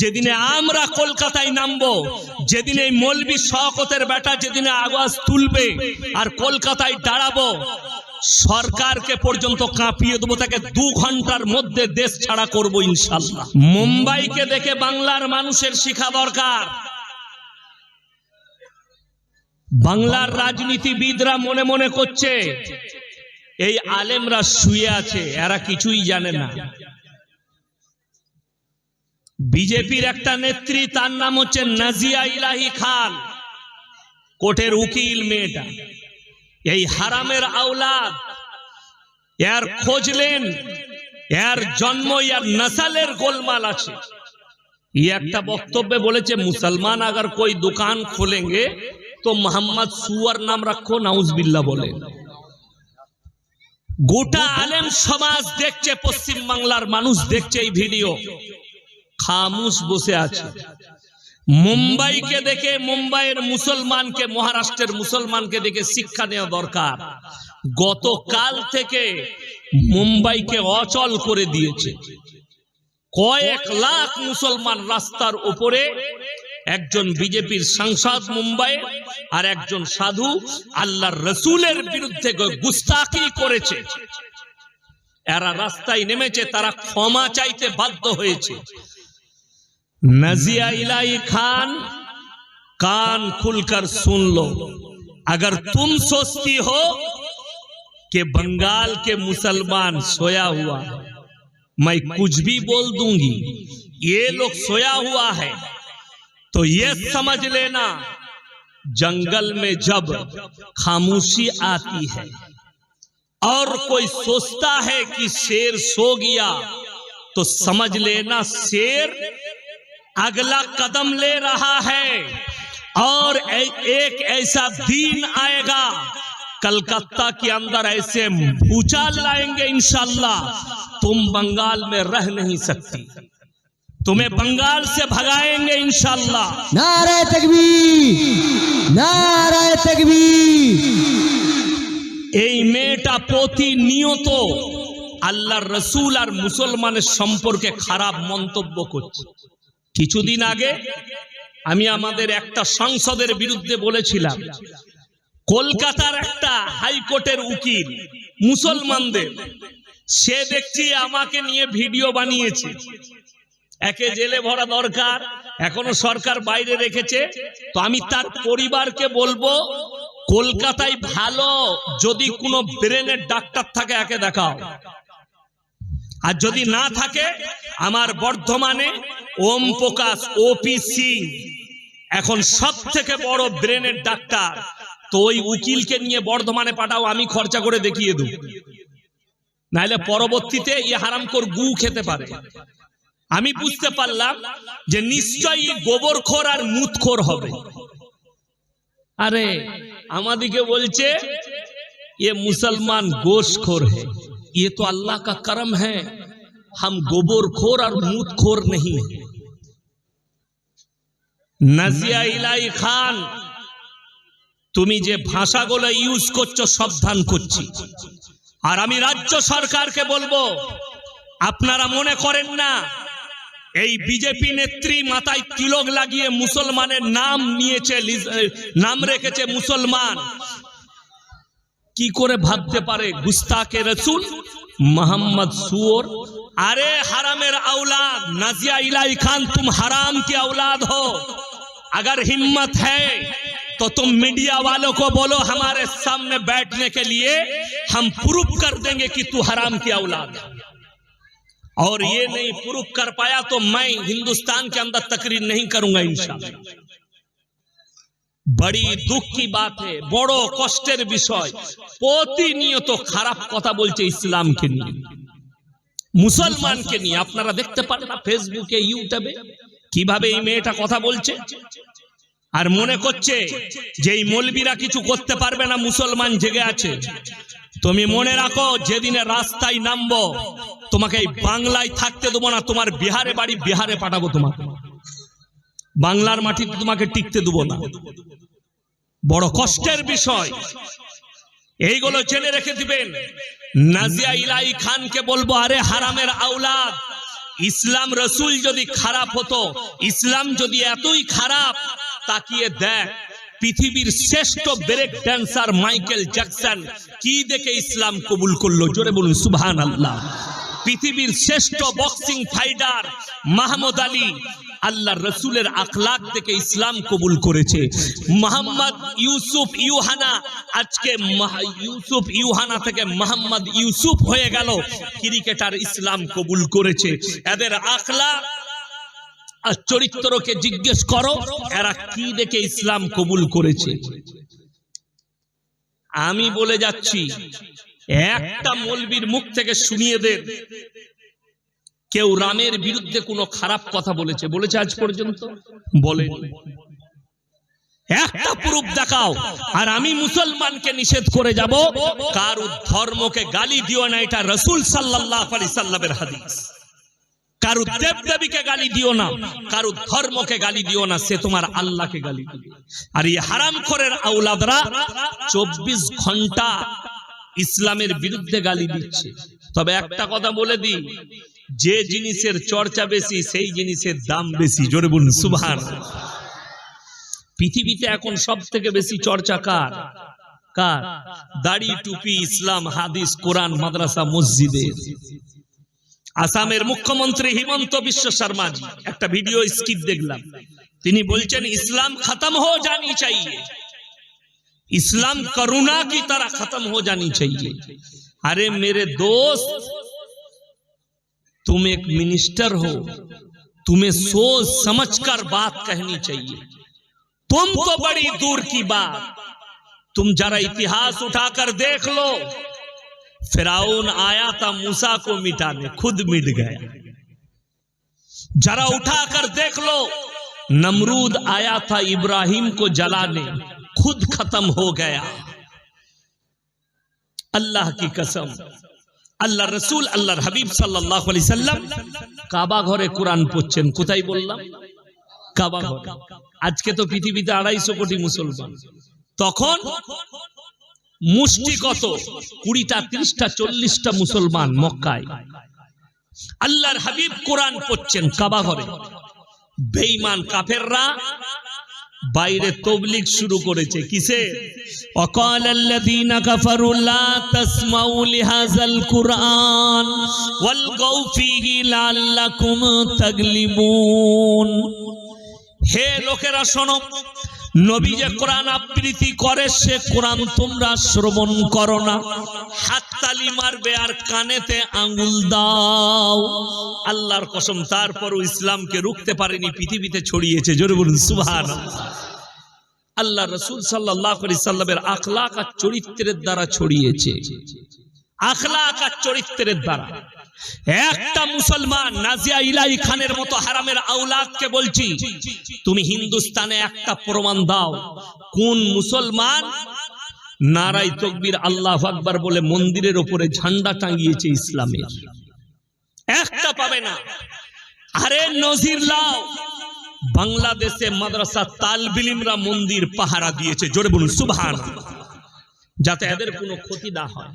যেদিনে আমরা কলকাতায় নামবো যেদিন এই মলবি শকতের বেটা যেদিনে আওয়াজ তুলবে আর কলকাতায় দাঁড়াবো সরকারকে পর্যন্ত কাঁপিয়ে দেবো তাকে দু ঘণ্টার মধ্যে দেশ ছাড়া করব ইনশাল্লাহ। মুম্বাইকে দেখে বাংলার মানুষের শিখা দরকার। বাংলার রাজনীতিবিদরা মনে মনে করছে এই আলেমরা শুয়ে আছে এরা কিছুই জানে না। বিজেপির একটা নেত্রী, তার নাম হচ্ছে নাজিয়া ইলাহি খান। কোটের উকিল মেয়েটা। এই হারামের আওলাদ, এর খোঁজলেন, এর জন্ম ইয়ার নাসালের গোলমাল আছে। ই একটা বক্তব্যে বলেছে, মুসলমান আগর কই দোকান খোলেঙ্গে? তো মোহাম্মদ সুয়ার নাম রাখো নাউজবিল্লা বলেন গোটা আলেম সমাজ দেখছে পশ্চিম বাংলার মানুষ দেখছে এই ভিডিও। খামুশ বসে আছে। মুম্বাইকে দেখে মুম্বাইয়ের মুসলমানকে, মহারাষ্ট্রের মুসলমানকে দেখে শিক্ষা নেওয়া দরকার। গতকাল থেকে মুম্বাইকে অচল করে দিয়েছে। কয়েক লাখ মুসলমান রাস্তার উপরে একজন বিজেপির সাংসদ মুম্বাই আর একজন সাধু আল্লাহর রসুলের বিরুদ্ধে গুস্তাকি করেছে। এরা রাস্তায় নেমেছে, তারা ক্ষমা চাইতে বাধ্য হয়েছে। نزیہ الہی خان، کان کھل کر سن لو۔ اگر تم سوچتی ہو کہ بنگال کے مسلمان سویا ہوا، میں کچھ بھی بول دوں گی، یہ لوگ سویا ہوا ہے۔ تو یہ سمجھ لینا، جنگل میں جب خاموشی آتی ہے، اور کوئی سوچتا ہے کہ شیر سو گیا، تو سمجھ لینا شیر اگلا قدم لے رہا ہے اور ایک ایسا دین آئے گا کلکتہ کے اندر ایسے بھوچال لائیں گے انشاءاللہ تم بنگال میں رہ نہیں سکتی۔ تمہیں بنگال سے بھگائیں گے انشاءاللہ۔ نعرہ تکبیر نعرہ تکبیر۔ এই মেয়েটা প্রতিনিয়ত আল্লাহর রসুল আর মুসলমানের সম্পর্কে খারাপ মন্তব্য করছে কিছুদিন আগে আমি আমাদের একটা সংসদের বিরুদ্ধে বলেছিলাম, কলকাতার একটা হাইকোর্টের উকিল মুসলমানদের, সে দেখছি আমাকে নিয়ে ভিডিও বানিয়েছে। একে জেলে ভরা দরকার, এখনও সরকার বাইরে রেখেছে। তো আমি তার পরিবারকে বলব, কলকাতায় ভালো যদি কোনো ব্রেনের ডাক্তার থাকে, একে দেখাও। আর যদি না থাকে আমার বর্ধমানে ওম প্রকাশ ওপি সিং এখন সব থেকে বড় ব্রেনের ডাক্তার। তো ওই উকিলকে নিয়ে বর্ধমানে পাঠাও আমি খরচা করে দেখিয়ে দেব। নাহলে পরবর্তীতে ই হারামকর গু খেতে পারে। আমি বুঝতে পারলাম যে নিশ্চয়ই গোবর খোর আর মুতখোর হবে। আরে আমাদিকে বলছে এ মুসলমান গোসখোর হে। ये तो अल्लाह का करम है हम गोबरखोर और मूतखोर नहीं है নাজিয়া ইলাই খান তুমি যে ভাষাগুলো ইউজ করছো সাবধান করছি আর আমি রাজ্য সরকারকে বলবো আপনারা মনে করেন না এই বিজেপি নেত্রী মাথায় তিলক লাগিয়ে মুসলমানের নাম নিয়েছে লিজ- নাম রেখেছে মুসলমান কি করে بھاگتے پارے গুস্তাকে রসুল? মোহাম্মদ সুর আরে হারামের اولاد نازیہ الہی خان تم حرام کی اولاد ہو اگر ہمت ہے تو تم میڈیا والوں کو بولو ہمارے سامنے بیٹھنے کے لیے ہم پروف کر دیں گے کہ تو حرام کی اولاد اور یہ نہیں پروف کر پایا تو میں ہندوستان کے اندر تقریر نہیں کروں گا انشاءاللہ۔ বড়ি দুঃখ কি বাত, বড় কষ্টের বিষয়। প্রতিনিয়ত খারাপ কথা বলছে ইসলামকে নিয়ে। মুসলমানকে নিয়ে, আপনারা দেখতে পারেন না ফেসবুকে, ইউটিউবে, কীভাবে এই মেয়েটা কথা বলছে? আর মনে করছে যে এই মলবিরা কিছু করতে পারবে না, মুসলমান জেগে আছে। তুমি মনে রাখো, যেদিনে রাস্তায় নামবো, তোমাকে এই বাংলায় থাকতে দেবো না, তোমার বিহারে বাড়ি বিহারে পাঠাবো তোমাকে। বাংলার মাটিতে তোমাকে টিকতে দেব না। বড় কষ্টের বিষয়। এইগুলো জেনে রেখে দিবেন। নাজিয়া ইলাই খানকে বলব, আরে হারামের আওলাদ, ইসলাম রসুল যদি খারাপ হতো, ইসলাম যদি এতই খারাপ, তাকিয়ে দেখ, পৃথিবীর শ্রেষ্ঠ ব্রেক ড্যান্সার মাইকেল জ্যাকসন কি দেখে ইসলাম কবুল করল? জোরে বলুন সুবহান আল্লাহ পৃথিবীর শ্রেষ্ঠ বক্সিং ফাইটার মাহমুদ আলী আল্লাহ রসুলের আখলাক থেকে ইসলাম কবুল করেছে। মোহাম্মদ ইউসুফ ইউহানা, আজকে ইউসুফ ইউহানা থেকে মোহাম্মদ ইউসুফ হয়ে গেল, ক্রিকেটার ইসলাম কবুল করেছে। এদের আখলাক আর চরিত্রকে জিজ্ঞেস করো, এরা কি দেখে ইসলাম কবুল করেছে? আমি বলে যাচ্ছি, একটা মলবির মুখ থেকে শুনিয়ে দেন কেউ রামের বিরুদ্ধে কোনো খারাপ কথা বলেছে। বলেছে আজ পর্যন্ত? বলে একটা প্রুফ দেখাও। আর আমি মুসলমানকে নিষেধ করে যাব কারু ধর্মকে গালি দিও না, এটা রসুল সাল্লাল্লাহু আলাইহি সাল্লামের হাদিস। কারু দেব দেবীকে গালি দিও না কারু ধর্মকে গালি দিও না, সে তোমার আল্লাহকে গালি দিবে। আর এই হারাম খরের আউলাদরা চব্বিশ ঘণ্টা ইসলামের বিরুদ্ধে গালি দিচ্ছে। তবে একটা কথা বলে দিই যে জিনিসের চর্চা বেশি, সেই জিনিসের দাম বেশি। জোরে বলুন সুভান পৃথিবীতে এখন সব থেকে বেশি চর্চা কার? কার? দাড়ি, টুপি, ইসলাম, হাদিস, কোরআন, মাদ্রাসা মসজিদের আসামের মুখ্যমন্ত্রী হিমন্ত বিশ্ব শর্মাজি একটা ভিডিও স্কিপ দেখলাম। তিনি বলছেন, ইসলাম খতম হো জানি চাই ইসলাম করুণা কি তারা খতম হো জানি চাই আরে, মেরে দোস্ত تم ایک منسٹر ہو، تمہیں سوچ سمجھ کر بات کہنی چاہیے۔ تم تو بڑی دور کی بات، تم ذرا اتہاس اٹھا کر دیکھ لو۔ فراؤن آیا تھا موسا کو مٹانے، خود مٹ گیا۔ ذرا اٹھا کر دیکھ لو، نمرود آیا تھا ابراہیم کو جلانے، خود ختم ہو گیا۔ اللہ کی قسم۔ আল্লাহ রসুল, আল্লাহর হাবিব সাল্লাহ আলি সাল্লাম কাবা ঘরে কোরআন পড়ছেন। কোথায় বললাম? কাবা ঘরে। আজকে তো পৃথিবীতে আড়াইশো কোটি মুসলমান। তখন মুষ্টি কত কুড়িটা, ত্রিশটা, চল্লিশটা মুসলমান মক্কায়। আল্লাহর হাবিব কোরআন পড়ছেন কাবা ঘরে। বেঈমান কাফেররা বাইরে তবলিগ শুরু করেছে কিসে وقال الذين كفروا لا تسمعوا لهذا القرآن والغوا فيه لعلكم تغلبون হে লোকেরা শোনো নবী যে কোরআন আবৃত্তি করে, সে কোরআন তোমরা শ্রবণ করো না। হাততালি মারবে আর কানেতে আঙ্গুল দাও। আল্লাহর কসম, তারপরও ইসলামকে রুখতে পারেনি, পৃথিবীতে ছড়িয়েছে। জোরে বলুন সুবহান আল্লাহ রসুল সাল্লাহ সাল্লামের আখলাক আর চরিত্রের দ্বারা ছড়িয়েছে। আখলাক আর চরিত্রের দ্বারা। একটা মুসলমান নাজিয়া ইলাই খানের মতো হারামের আউলাদকে বলছি, তুমি হিন্দুস্তানে একটা প্রমাণ দাও, কোন মুসলমান নারাই তকবির আল্লাহ আকবার বলে মন্দিরের ওপরে ঝান্ডা টাঙিয়েছে ইসলামের? একটা পাবে না। আরে নজির লাও, বাংলাদেশে মাদ্রাসা তালবিলিমরা মন্দির পাহারা দিয়েছে, জোরে বলুন সুবহান যাতে এদের কোনো ক্ষতি না হয়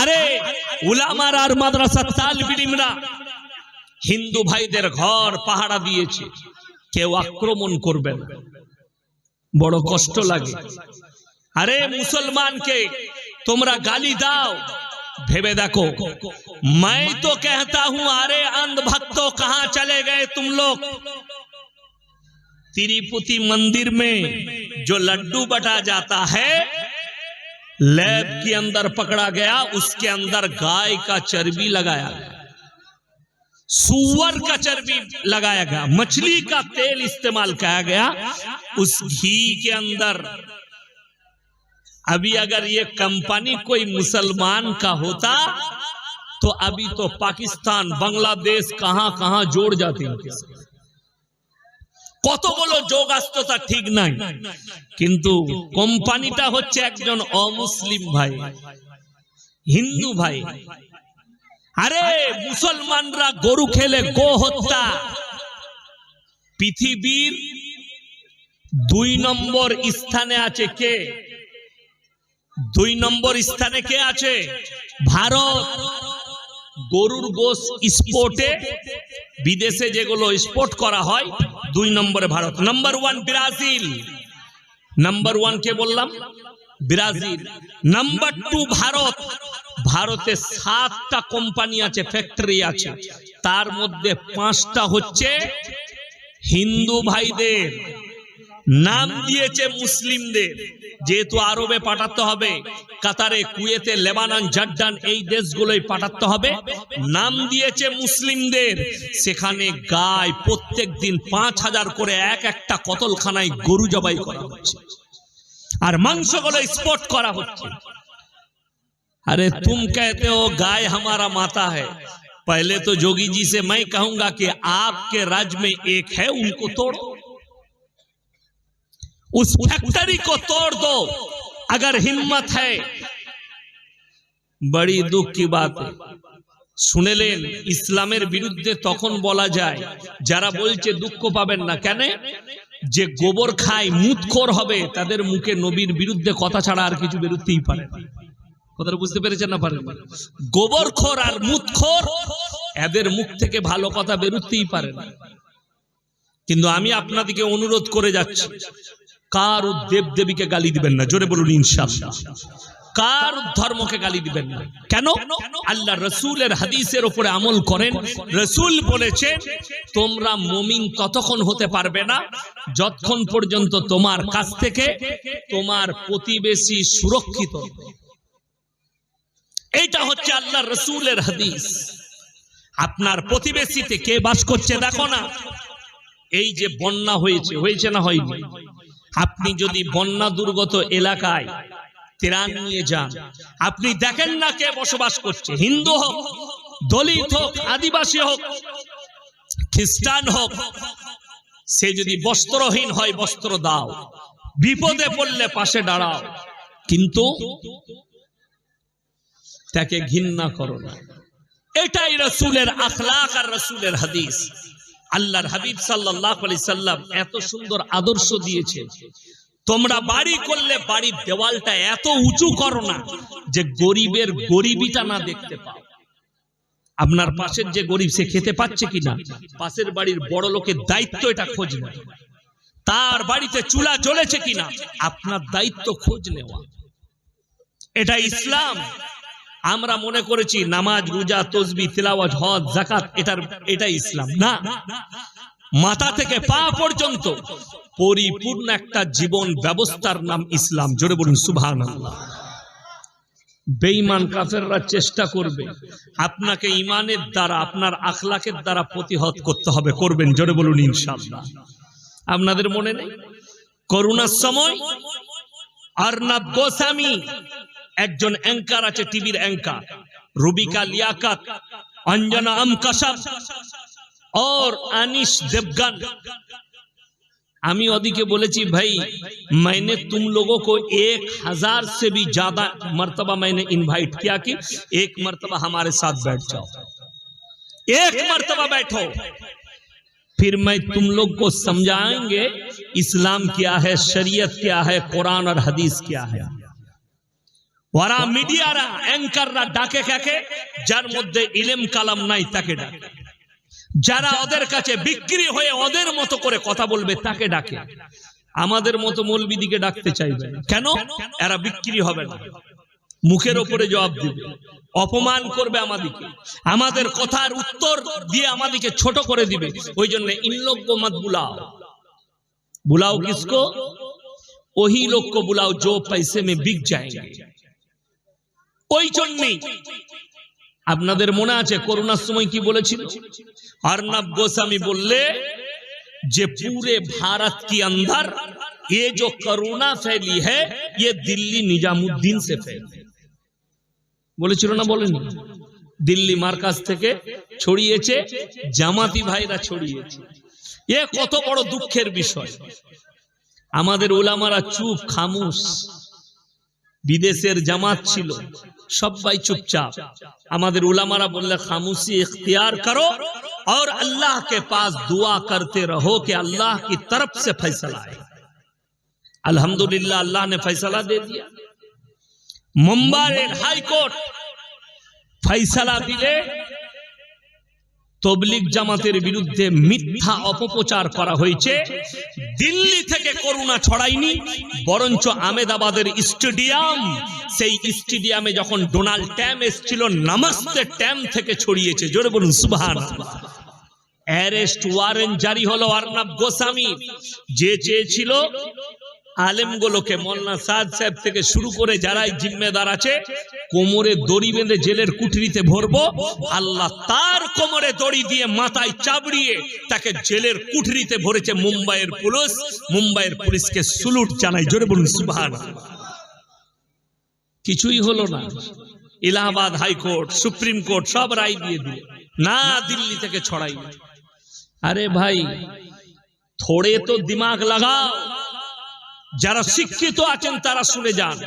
আরে উলামার আর মাদ্রাসা তালবিলিমরা হিন্দু ভাইদের ঘর পাহারা দিয়েছে কেউ আক্রমণ করবে না বড় কষ্ট লাগে আরে মুসলমানকে তোমরা গালি দাও ভেবে দেখো मैं तो कहता हूं अरे अंध भक्तों कहां चले गए तुम लोग तिरुपति मंदिर में जो लड्डू बटा जाता है لیب کے اندر پکڑا گیا، اس کے اندر گائے کا چربی لگایا گیا۔ سور کا چربی لگایا گیا۔ مچھلی کا تیل استعمال کیا گیا۔ اس گھی کے اندر۔ ابھی اگر یہ کمپنی کوئی مسلمان کا ہوتا، تو ابھی تو پاکستان، بنگلہ دیش کہاں کہاں جوڑ جاتے ہیں۔ কতগুলো যোগ আসতো তা ঠিক নাই। কিন্তু কোম্পানিটা হচ্ছে একজন অমুসলিম ভাই, হিন্দু ভাই। আরে, মুসলমানরা গরু খেলে গো হত্যা। পৃথিবীর দুই নম্বর স্থানে আছে কে? দুই নম্বর স্থানে কে আছে? ভারত। গরুর গোস স্পোর্টে বিদেশে যেগুলো স্পোর্ট করা হয়, দুই নম্বরে Bharat. Number one Brazil. Number one কে বললাম? ব্রাজিল। নাম্বার টু ভারত। ভারতে সাতটা কোম্পানি আছে ফ্যাক্টরি আছে। তার মধ্যে পাঁচটা হচ্ছে হিন্দু ভাইদের। নাম দিয়েছে মুসলিমদের যেহেতু আরবে পাঠাতে হবে কাতারে কুয়েতে লেবানন জর্ডান এই দেশগুলোই পাঠাতে হবে নাম দিয়েছে মুসলিমদের সেখানে গায় প্রত্যেক দিন পাঁচ হাজার করে এক একটা কতলখানায় গরু জবাই করা হচ্ছে আর মাংসগুলো স্পট করা হচ্ছে अरे तुम कहते हो गाय हमारा माता है पहले तो जोगी जी से मैं कहूंगा कि आपके राज्य में एक है उनको तोड़ो उस फैक्ट्री को तोड़ दो अगर हिम्मत है बड़ी दुख की बात है শুনেলেন ইসলামের বিরুদ্ধে তখন বলা যায় যারা বলছে দুঃখ পাবেন না কেন যে গোবর খায় মুতখোর হবে তাদের মুখে নবীর বিরুদ্ধে কথা ছাড়া আর কিছু বেরোতেই পারে না কথাটা বুঝতে পেরেছেন না পারেন গোবরখোর আর মুতখোর এদের মুখ থেকে ভালো কথা বেরোতেই পারে না কিন্তু আমি আপনাদেরকে অনুরোধ করে যাচ্ছি কার দেব দেবীকে গালি দিবেন না? জোরে বলুন, ইনশাআল্লাহ। কার ধর্মকে গালি দিবেন না? কেন? আল্লাহ রসুলের হাদিসের উপরে আমল করেন। রসুল বলেছেন, তোমরা মমিন ততক্ষণ হতে পারবে না। যতক্ষণ পর্যন্ত তোমার কাছ থেকে তোমার প্রতিবেশী সুরক্ষিত। এইটা হচ্ছে আল্লাহ রসুলের হাদিস। আপনার প্রতিবেশীতে কে বাস করছে, দেখো না। এই যে বন্যা হয়েছে হয়েছে না হয়নি? আপনি যদি বন্যা দুর্গত এলাকায় ত্রাণ নিয়ে যান, আপনি দেখেন না কে বসবাস করছে। হিন্দু হোক, দলিত হোক, আদিবাসী হোক, খ্রিস্টান হোক, সে যদি বস্ত্রহীন হয়, বস্ত্র দাও। বিপদে পড়লে পাশে দাঁড়াও। কিন্তু তাকে ঘৃণা করো না। এটাই রসুলের আখলাক আর রসুলের হাদিস। আল্লাহর হাবিব সাল্লাহ আলি সাল্লাম এত সুন্দর আদর্শ দিয়েছে। তোমরা বাড়ি করলে বাড়ির দেওয়ালটা এত উঁচু করো না যে গরিবের গরিবিটা না দেখতে পাও। আপনার পাশের যে গরিব, সে খেতে পাচ্ছে কিনা? পাশের বাড়ির বড় লোকের দায়িত্ব এটা খোঁজ নেওয়া। তার বাড়িতে চুলা জ্বলেছে কিনা? আপনার দায়িত্ব খোঁজ নেওয়া। এটা ইসলাম। আমরা মনে করেছি নামাজ, রোজা, তসবি তিলাওয়াজ হজ জাকাত এটার এটা ইসলাম। না। মাথা থেকে পা পর্যন্ত পরিপূর্ণ একটা জীবন ব্যবস্থার নাম ইসলাম। জোরে বলুন, সুবহানাল্লাহ। বেঈমান কাফেররা চেষ্টা করবে। আপনাকে ইমানের দ্বারা, আপনার আখলাকের দ্বারা প্রতিহত করতে হবে। করবেন, জোরে বলুন, ইনশাআল্লাহ। আপনাদের মনে নেই? করোনার সময় অর্ণব গোস্বামী একজন অ্যাঙ্কার আছে টিভির অ্যাঙ্কার রুবিকা লিয়াকাত অঞ্জনা আম কাসাব اور انش دیوگن ہمیں اودی کے بولے چی، بھائی، میں نے تم لوگوں کو ایک ہزار سے بھی زیادہ مرتبہ میں نے انوائٹ کیا کہ ایک مرتبہ ہمارے ساتھ بیٹھ جاؤ۔ ایک مرتبہ بیٹھو۔ پھر میں تم لوگ کو سمجھائیں گے، اسلام کیا ہے، شریعت کیا ہے، قرآن اور حدیث کیا ہے۔ ওরা মিডিয়ারা অ্যাঙ্কাররা ডাকে কাকে? যার মধ্যে ইলেম কালাম নাই, তাকে ডাকে। যারা ওদের কাছে বিক্রি হয়ে ওদের মতো করে কথা বলবে, তাকে ডাকে। আমাদের মতো মৌলবিদিকে ডাকতে চাইবে কেন? এরা বিক্রি হবে না। মুখের ওপরে জবাব দিবে। অপমান করবে আমাদিকে। আমাদের কথার উত্তর দিয়ে আমাদিকে ছোট করে দিবে। ওই জন্য ইনলোক্য মত বুলাও। বুলাও কিসকো? ওহি লোক বুলাও, জো পাইসে মে বিক যায় ওই জন্যই আপনাদের মনে আছে করোনার সময় কি বলেছিল अर्नब गोस्वामी बोले जे पूरे भारत के अंदर ये जो कोरोना फैली है ये दिल्ली निजामुद्दीन से फैली বলেছিল না বলেনি দিল্লি মার্কাজ থেকে ছড়িয়েছে জামাতি ভাইরা ছড়িয়েছে এ কত বড় দুঃখের বিষয় আমাদের ওলামারা চুপ খামুশ বিদেশের জামাত ছিল সবাই চুপচাপ আমাদের উলামারা বললে খামুশি इख्तियार करो और अल्लाह के पास दुआ करते रहो कि अल्लाह की तरफ से फैसला आए अल्हम्दुलिल्लाह अल्लाह ने फैसला दे दिया मुंबई हाई कोर्ट फैसला दिले তবলিগ জামাতের বিরুদ্ধে মিথ্যা অপপ্রচার করা হয়েছে। দিল্লি থেকে করুণা ছড়ায়নি, বরঞ্চ আমেদাবাদের স্টেডিয়াম, সেই স্টেডিয়ামে যখন ডোনাল্ড ট্যাম এসছিল, নামাস্তে ট্যাম থেকে ছড়িয়েছে। জোরে বলুন সুবহান অ্যারেস্ট ওয়ারেন্ট জারি হলো অর্ণব গোস্বামী। যে চেয়েছিল আলেমগুলোকে মোল্লা সাদ সাহেব থেকে শুরু করে যারাই জিম্মেদার আছে কোমরে দড়ি বেঁধে জেলের কুঠরিতে ভরবো, আল্লাহ তার কোমরে দড়ি দিয়ে মাথায় চাবড়িয়ে তাকে জেলের কুঠরিতে ভরেছে মুম্বাইয়ের পুলিশ, মুম্বাইয়ের পুলিশকে সুলুট জানাই, জোরে বলুন সুবহান কিছুই হলো না। এলাহাবাদ হাইকোর্ট, সুপ্রিম কোর্ট, সব রায় দিয়ে দিল। না দিল্লি থেকে ছড়াই। আরে ভাই, থোড়ে তো দিমাগ লাগাও। যারা শিক্ষিত আছেন, তারা শুনে যান।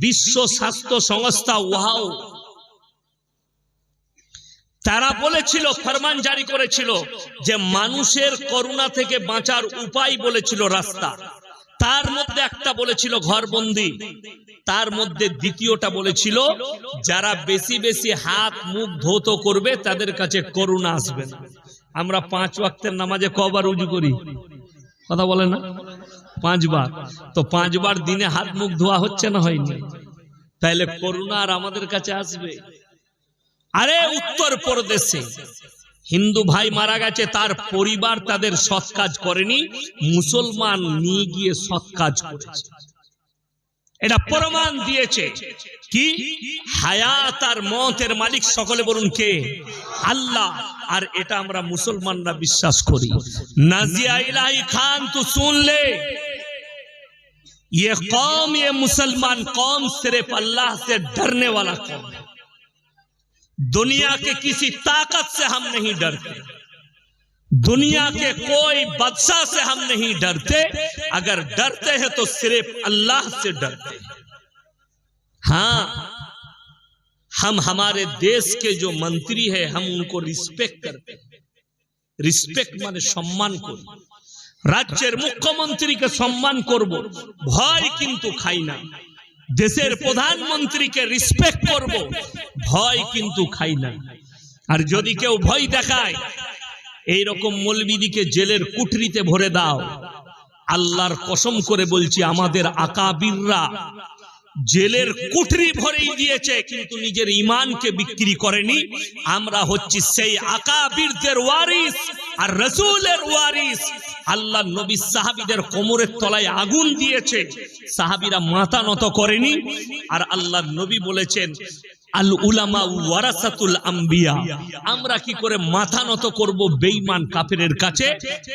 বিশ্ব স্বাস্থ্য সংস্থা ওয়াও। তারা বলেছিল, ফরমান জারি করেছিল যে মানুষের করোনা থেকে বাঁচার উপায় বলেছিল রাস্তা। তার মধ্যে একটা বলেছিল ঘরবন্দি। তার মধ্যে দ্বিতীয়টা বলেছিল, যারা বেশি বেশি হাত মুখ ধৌত করবে, তাদের কাছে করোনা আসবে না। আমরা পাঁচ ওয়াক্তের নামাজে কবার উজু করি। কথা বলে না? পাঁচবার। তো পাঁচবার দিনে হাত মুখ ধোয়া হচ্ছে না হয়নি? তাইলে করুণা আর আমাদের কাছে আসবে। আরে উত্তর প্রদেশে হিন্দু ভাই মারা গেছে, তার পরিবার তাদের সৎ কাজ করেনি, মুসলমান নিয়ে গিয়ে সৎ কাজ করেছে। এটা প্রমাণ দিয়েছে কি হায়াত আর মতের মালিক সকলে বলুন কে আল্লাহ আর এটা আমরা মুসলমানরা বিশ্বাস করি নাজিয়া ইলাহি খান তো শুনলে ये कौम ये मुसलमान कौम सिर्फ अल्लाह से डरने वाला कौम है दुनिया के किसी ताकत से हम नहीं डरते दुनिया के कोई बादशाह से हम नहीं डरते अगर डरते हैं तो सिर्फ अल्लाह से डरते हैं हाँ हम हमारे देश के जो मंत्री है हम उनको रिस्पेक्ट करते हैं রিসপেক্ট মানে সম্মান করি রাজ্যের মুখ্যমন্ত্রীকে সম্মান করব ভয় কিন্তু খাই না দেশের প্রধানমন্ত্রীকে রিসপেক্ট করব ভয় কিন্তু খাই না আর যদি কেউ ভয় দেখায় এই রকম মলবিদিকে জেলের কুঠরিতে ভরে দাও। আল্লাহর কসম করে বলছি, আমাদের আকাবিররা জেলের কুঠরি ভরেই দিয়েছে, কিন্তু নিজের ইমানকে বিক্রি করেনি। আমরা হচ্ছি সেই আকাবিরদের ওয়ারিস আর রসুলের ওয়ারিস। আল্লাহ নবী সাহাবিদের কোমরের তলায় আগুন দিয়েছে সাহাবিরা মাথা নত করেনি। আর আল্লাহ নবী বলেছেন, আল উলামা ওয়ারাসাতুল আম্বিয়া। আমরা কি করে মাথা নত করব বেঈমান কাফেরের কাছে?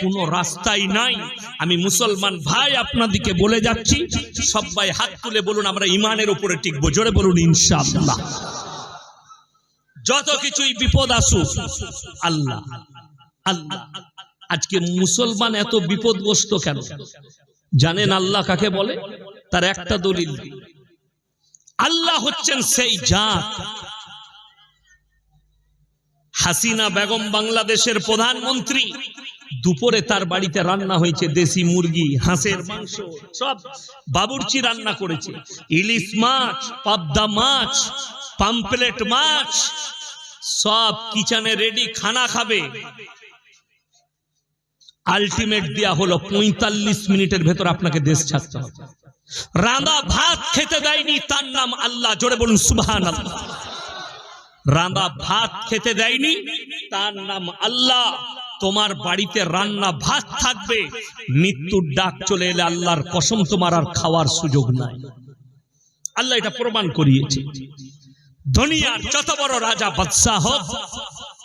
কোনো রাস্তাই নাই। আমি মুসলমান ভাই আপনাদিকে বলে যাচ্ছি সবাই হাত তুলে বলুন, আমরা ইমানের উপরে টিকবো। জোরে বলুন, ইনশাআল্লাহ। যত কিছুই বিপদ আসুক, আল্লাহ আল্লাহ আজকে মুসলমান এত বিপদগ্রস্ত কেন? জানেন আল্লাহ কাকে বলে? তার একটা দলিল আল্লাহ হচ্ছেন সেই জাত। হাসিনা বেগম বাংলাদেশের প্রধানমন্ত্রী। দুপুরে তার বাড়িতে রান্না হয়েছে দেশি মুরগি, হাঁসের মাংস, সব বাবুর্চি রান্না করেছে। ইলিশ মাছ, পাবদা মাছ, পাম্পলেট মাছ, সব কিচেনে রেডি, খানা খাবে। আলটিমেট দেয়া হলো পঁয়তাল্লিশ মিনিটের ভেতর আপনাকে দেশ ছাড়তে হবে। রাঁধা ভাত খেতে দেয়নি, তার নাম আল্লাহ, জোরে বলুন সুবহান আল্লাহ রাঁধা ভাত খেতে দেয়নি, তার নাম আল্লাহ। তোমার বাড়িতে রান্না ভাত থাকবে, মৃত্যুর ডাক চলে এলে আল্লাহর কসম তোমার আর খাওয়ার সুযোগ নাই। আল্লাহ এটা প্রমাণ করিয়েছে। দুনিয়ার যত বড় রাজা বাদশাহ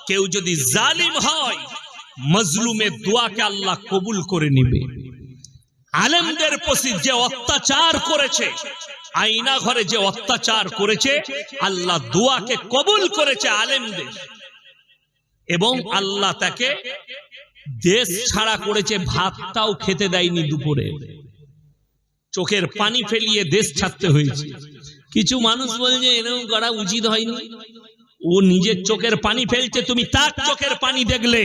কেউ যদি জালিম হয় মজলুমের দোয়াকে আল্লাহ কবুল করে নিবে। আলেমদের প্রতি যে অত্যাচার করেছে আইনা ঘরে যে অত্যাচার করেছে, আল্লাহ দোয়াকে কবুল করেছে আলেমদের। এবং আল্লাহ তাকে দেশ ছাড়া করেছে, ভাতটাও খেতে দেয়নি দুপুরে। চোখের পানি ফেলিয়ে দেশ ছাড়তে হয়েছে। কিছু মানুষ বলে যে এরকম করা উচিত হয়নি। ও নিজের চোখের পানি ফেলছে, তুমি তার চোখের পানি দেখলে।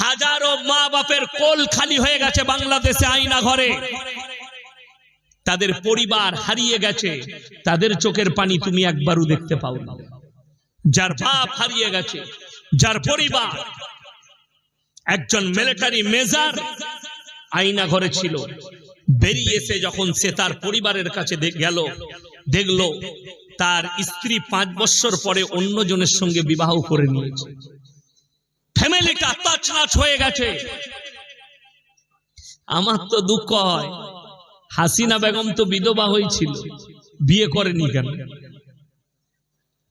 হাজারো মা বাপের কোল খালি হয়ে গেছে বাংলাদেশে আইনা ঘরে। তাদের পরিবার হারিয়ে গেছে, তাদের চোখের পানি তুমি একবারও দেখতে পাও না। যার বাপ হারিয়ে গেছে, যার পরিবার, একজন মিলিটারি মেজার আইনা ঘরে ছিল। বেরিয়ে এসে যখন সে তার পরিবারের কাছে গেল, দেখল তার স্ত্রী পাঁচ বছর পরে অন্য জনের সঙ্গে বিবাহ করে নিয়েছে। ফ্যামিলিটা তছনছ হয়ে গেছে। আমার তো দুঃখ হয়। হাসিনা বেগম তো বিধবা হয়েছিল। বিয়ে করেনি কেন?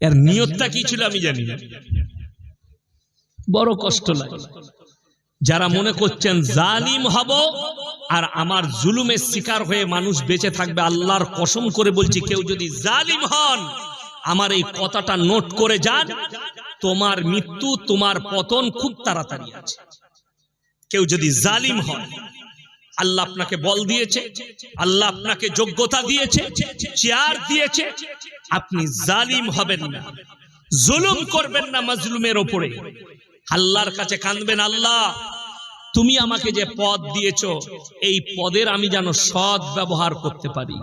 এর নিয়তটা কি ছিল আমি জানি না। বড় কষ্ট লাগে। যারা মনে করছেন জালিম হব আর আমার জুলুমের শিকার হয়ে মানুষ বেঁচে থাকবে, আল্লাহর কসম করে বলছি, কেউ যদি জালিম হন, আমার এই কথাটা নোট করে যান, তোমার মৃত্যু, তোমার পতন খুব তাড়াতাড়ি আছে। কেউ যদি জালিম হয় আল্লাহ আপনাকে বল দিয়েছে, আল্লাহ আপনাকে যোগ্যতা দিয়েছে, চেয়ার দিয়েছে, আপনি জালিম হবেন না, জুলুম করবেন না মাজলুমের ওপরে। আল্লাহর কাছে কাঁদবেন, আল্লাহ, তুমি আমাকে যে পদ দিয়েছ, এই পদের আমি যেন সৎ ব্যবহার করতে পারি।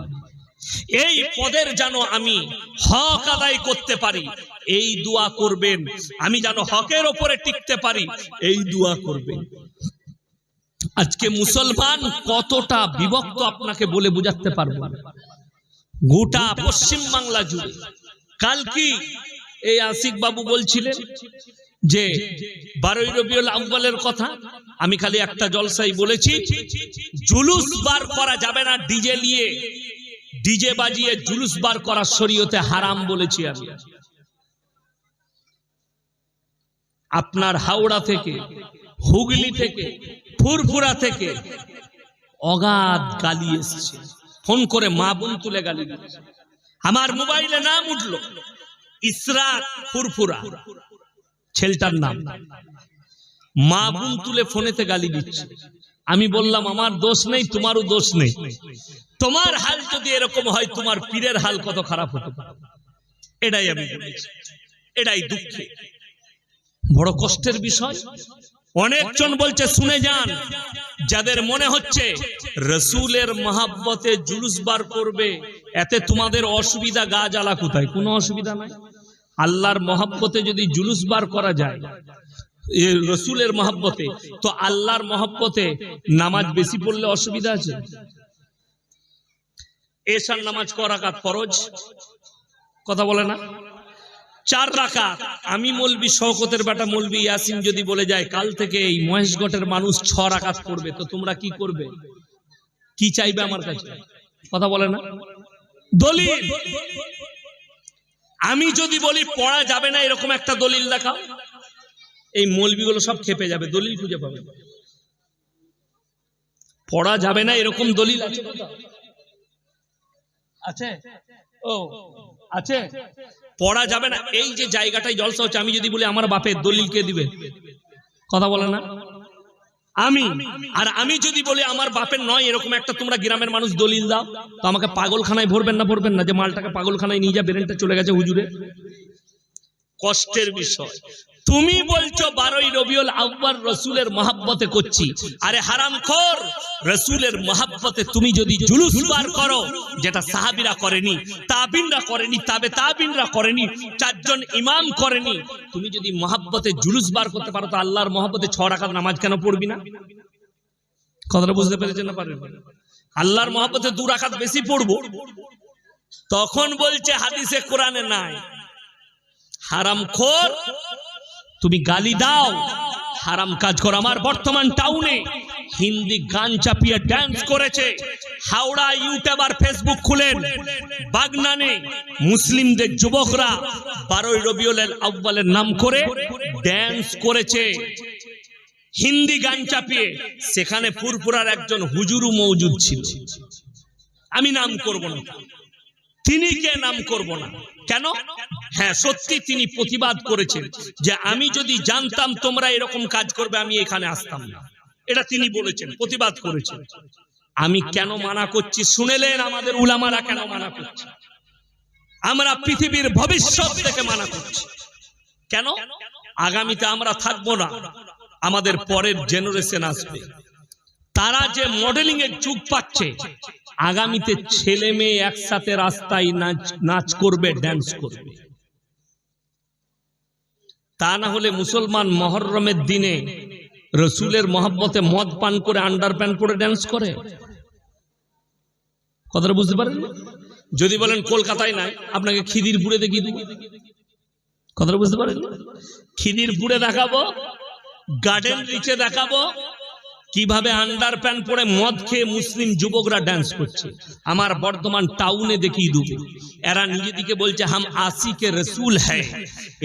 এই পদের যেন আমি হক আদায় করতে পারি, এই দোয়া করবেন, আমি যেন হকের ওপরে টিকতে পারি, এই দোয়া করবেন। আজকে মুসলমান কতটা বিভক্ত আপনাকে বলে বুঝাতে পারব। গোটা পশ্চিম বাংলা জুড়ে। কাল কি এই আশিক বাবু বলছিলেন যে বারোই রবিউল আউ্বালের কথা, আমি খালি একটা জলসাই বলেছি, জুলুস বার করা যাবে না ডিজে নিয়ে। ডিজে বাজিয়ে জুলুস বার করা শরীয়তে হারাম বলেছি আমি। আপনার হাওড়া থেকে, হুগলি থেকে, ফুরফুরা থেকে অগাধ গালি এসছে। ফোন করে মা বোন তুলে গালি আমার মোবাইলে নাম উঠল, ইসরাত ফুরফুরা। ছেলেটার নাম। মা বোন তুলে ফোনেতে গালি দিচ্ছে। আমি বললাম, আমার দোষ নেই, তোমারও দোষ নেই। তোমার হাল যদি এরকম হয়, তোমার পীরের হাল কত খারাপ হতে পারে? এটাই আমি এটাই দুঃখে। বড় কষ্টের বিষয়। অনেকজন বলছে, শুনে যান, যাদের মনে হচ্ছে রসুলের মহাব্বতে জুলুস বার করবে, এতে তোমাদের অসুবিধা গা জ্বালা কোথায়? কোনো অসুবিধা নাই। আল্লাহর মহাব্বতে যদি জুলুস বার করা যায় রসুলের মহাব্বতে, তো আল্লাহর মহাব্বতে নামাজ বেশি পড়লে অসুবিধা আছে? এশার নামাজ ক রাকাত ফরজ? কথা বলে না? চার রাকাত, আমি মলবি শওকতের বেটা মলবি ইয়াসিন যদি বলে যায়, কাল থেকে এই মহেশগটের মানুষ ছ রাকাত করবে তো তোমরা কি করবে? কি চাইবে আমার কাছে? কথা বলে না? দলিল! আমি যদি বলি পড়া যাবে না, এরকম একটা দলিল দেখাও। এই মলবিগুলো সব খেপে যাবে, দলিল খুঁজে পাবে। পড়া যাবে না, এরকম দলিল আছে আছে? ও, আছে? পড়া যাবে না, এই যে জায়গাটায় জলসা হচ্ছে, আমি যদি বলি আমার বাপের দলিল কে দিবে? কথা বলে না? আমি। আর আমি যদি বলি আমার বাপের নয়, এরকম একটা তোমরা গ্রামের মানুষ দলিল দাও, তো আমাকে পাগলখানায় ভরবেন না ভরবেন না, যে মালটাকে পাগলখানায় নিয়ে যা, বেরেনটা চলে গেছে হুজুরে। কষ্টের বিষয়। তুমি বলছো বারোই রবিউল আব্বার রসুলের মহাব্বতে করছি। আরে হারাম খোর রসুলের মহাব্বতে তুমি যদি জুলুস বার করো, যেটা সাহাবিরা করেনি, তাবিনরা করেনি, তাবে তাবিনরা করেনি, চারজন ইমাম করেনি, তুমি যদি মহাব্বতে জুলুস বার করতে পারো, তো আল্লাহর মহাব্বতে ছ রাকাত নামাজ কেন পড়বি না? কথাটা বুঝতে পেরেছেন না পারেন আল্লাহর মহাব্বতে দু রাকাত বেশি পড়ব। তখন বলছে হাদিসে কোরআনে নাই। হারাম খোর তুমি গালি দাও। হারাম কাজ করো। আমার বর্তমান টাউনে হিন্দি গান চাপিয়ে ড্যান্স করেছে। হাওড়া, ইউটিউব আর ফেসবুক খুলেন। বাগনানে মুসলিমদের যুবকরা বারোই রবিউলের আব্বালের নাম করে ড্যান্স করেছে। হিন্দি গান চাপিয়ে সেখানে পুরপুরার একজন হুজুরু মৌজুদ ছিল। আমি নাম করব না। তিনি কে নাম করব না? কেন? হ্যাঁ সত্যি তিনি প্রতিবাদ করেছেন যে আমি যদি জানতাম তোমরা এরকম কাজ করবে, আমি এখানে আসতাম না। এটা তিনি বলেছেন, প্রতিবাদ করেছেন। আমি কেন মানা করছি? শুনেলেন আমাদের উলামারা কেন মানা করছে? আমরা পৃথিবীর ভবিষ্যৎ থেকে মানা করছি। কেন? আগামীতে আমরা থাকব না। আমাদের পরের জেনারেশন আসবে। তারা যে মডেলিং এর যুগ পাচ্ছে, আগামীতে ছেলে মেয়ে একসাথে রাস্তায় নাচ নাচ করবে ড্যান্স করবে। তা না হলে মুসলমান মহরমের দিনে রসুলের মহাব্বতে মদ পান করে আন্ডার প্যান্ট পরে ড্যান্স করে। কথাটা বুঝতে পারেন? যদি বলেন কলকাতায় নাই, আপনাকে খিদিরপুরে দেখিয়ে দেখি কথাটা বুঝতে পারেন? খিদিরপুরে দেখাবো গার্ডেন রিচে দেখাবো কীভাবে আন্ডার প্যান্ট পরে মদ খেয়ে মুসলিম যুবকরা ডান্স করছে? আমার বর্ধমান টাউনে দেখিয়ে দেবো এরা নিজেদিকে বলছে, হাম আশিকে রসুল হ্যাঁ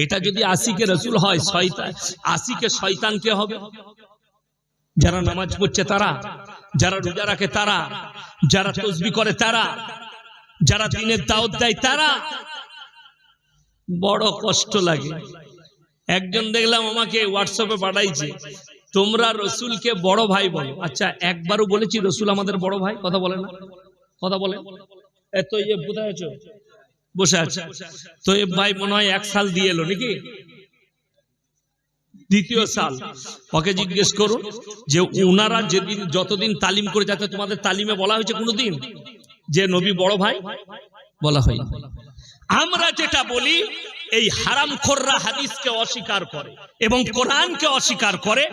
এটা যদি আশিকে রসুল হয় শয়তান আশিকে শয়তান কে হবে? যারা নামাজ পড়ছে তারা, যারা রোজা রাখে তারা, যারা তসবি করে তারা, যারা দিনের দাওয়াত দেয় তারা। বড় কষ্ট লাগে। একজন দেখলাম আমাকে হোয়াটসঅ্যাপে পাঠাইছে তোমরা রসুলকে বড় ভাই বলো। আচ্ছা একবারও বলেছি রসুল আমাদের বড় ভাই? কথা বলে না? কথা বলে? এত ইয়ে কোথায় আছো? বসে আছে। তো এ ভাই মনে হয় এক সাল দিয়ে এলো নাকি? দ্বিতীয় সাল। ওকে জিজ্ঞেস করুন যে ওনারা যেদিন যতদিন তালিম করে যাতে তোমাদের তালিমে বলা হয়েছে কোনোদিন, যে নবী বড় ভাই বলা হয় আমরা যেটা বলি এই হারাম খোররা হাদিসকে অস্বীকার করে এবং কোরআনকে অস্বীকার করে।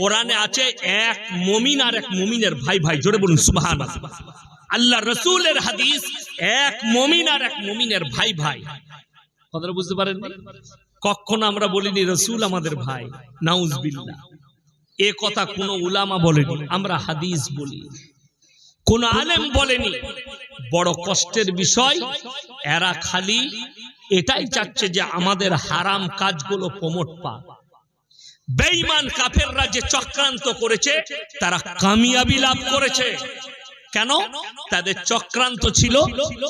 কোরআনে আছে এক মমিন আর এক মমিনের ভাই ভাই, জোরে বলুন সুবহান আল্লাহ রসুলের হাদিস, এক মমিন আর এক মমিনের ভাই ভাই। কথাটা বুঝতে পারেন কখনো আমরা বলিনি, রসুল আমাদের ভাই। নাউজবিল্লাহ। এ কথা কোনো উলামা বলেনি, আমরা হাদিস বলি। কোন আলেম বলেনি, বড় কষ্টের বিষয়, এরা খালি এটাই চাচ্ছে যে আমাদের হারাম কাজগুলো প্রমোট পা বেঈমান কাফেররা যে চক্রান্ত করেছে তারা কামিয়াবি লাভ করেছে। কেন? তাদের চক্রান্ত ছিল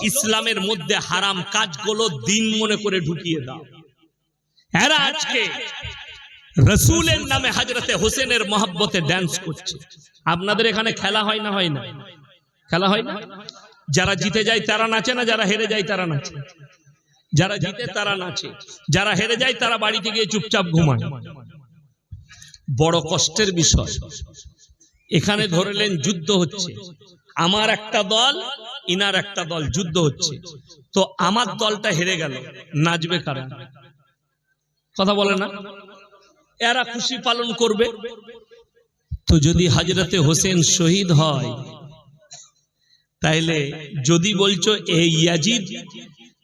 ইসলামের মধ্যে হারাম কাজগুলো দিন মনে করে ঢুকিয়ে দাও। এরা আজকে রসুলের নামে হাজরতে হোসেনের মহাব্বতে ড্যান্স করছে। আপনাদের এখানে খেলা হয় না হয় না? খেলা হয় না? যারা জিতে যায় তারা নাচে না যারা হেরে যায় তারা নাচে যারা জিতে তারা নাচে। যারা হেরে যায় তারা বাড়িতে গিয়ে চুপচাপ ঘুমায়। বড় কষ্টের বিষয়। এখানে ধরলেন যুদ্ধ হচ্ছে। আমার একটা দল ইনার একটা দল যুদ্ধ হচ্ছে। তো আমার দলটা হেরে গেল নাচবে কারা? কথা বলে না? এরা খুশি পালন করবে। তো যদি হাজরতে হোসেন শহীদ হয় তাইলে যদি বলছো এই ইয়াজিদ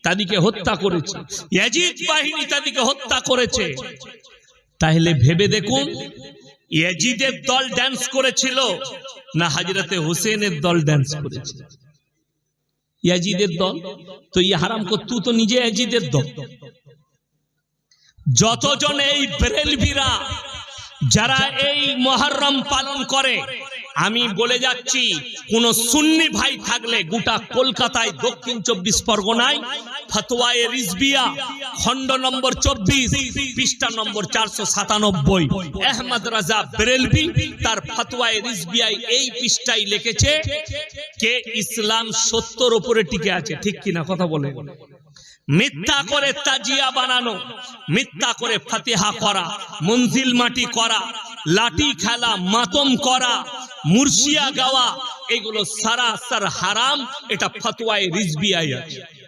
তাদেরকে হত্যা করেছে। ইয়াজিদ বাহিনী তাদেরকে হত্যা করেছে। তাহলে ভেবে দেখুন, ইয়াজিদের দল ড্যান্স করেছিল না হাজরতে হোসেনের দল ড্যান্স করেছে? ইয়াজিদের দল? তো ই হারাম করতু তো নিজে ইয়াজিদের দল। যতজন এই বেরেলভিরা যারা এই মহরম পালন করে আমি বলে যাচ্ছি, কোন সুন্নি ভাই থাকলে গোটা কলকাতায় দক্ষিণ চব্বিশ পরগনায় ফতোয়ায়ে রিজবিয়া, খণ্ড নম্বর চব্বিশ, পৃষ্ঠা নম্বর চারশো সাতানব্বই। আহমদ রাজা বেরেলভি তার ফতোয়ায়ে রিজবিয়ায় এই পৃষ্ঠায় লিখেছে, কে ইসলাম সত্যর উপরে টিকে আছে? ঠিক কিনা কথা বলে। মিথ্যা করে তাজিয়া বানানো, মিথ্যা করে ফাতেহা করা, মঞ্জিল মাটি করা, লাঠি খেলা, মাতম করা, মুর্শিয়া গাওয়া, এগুলো সারা সার হারাম, এটা ফতোয়ায় রিজবিআই আছে।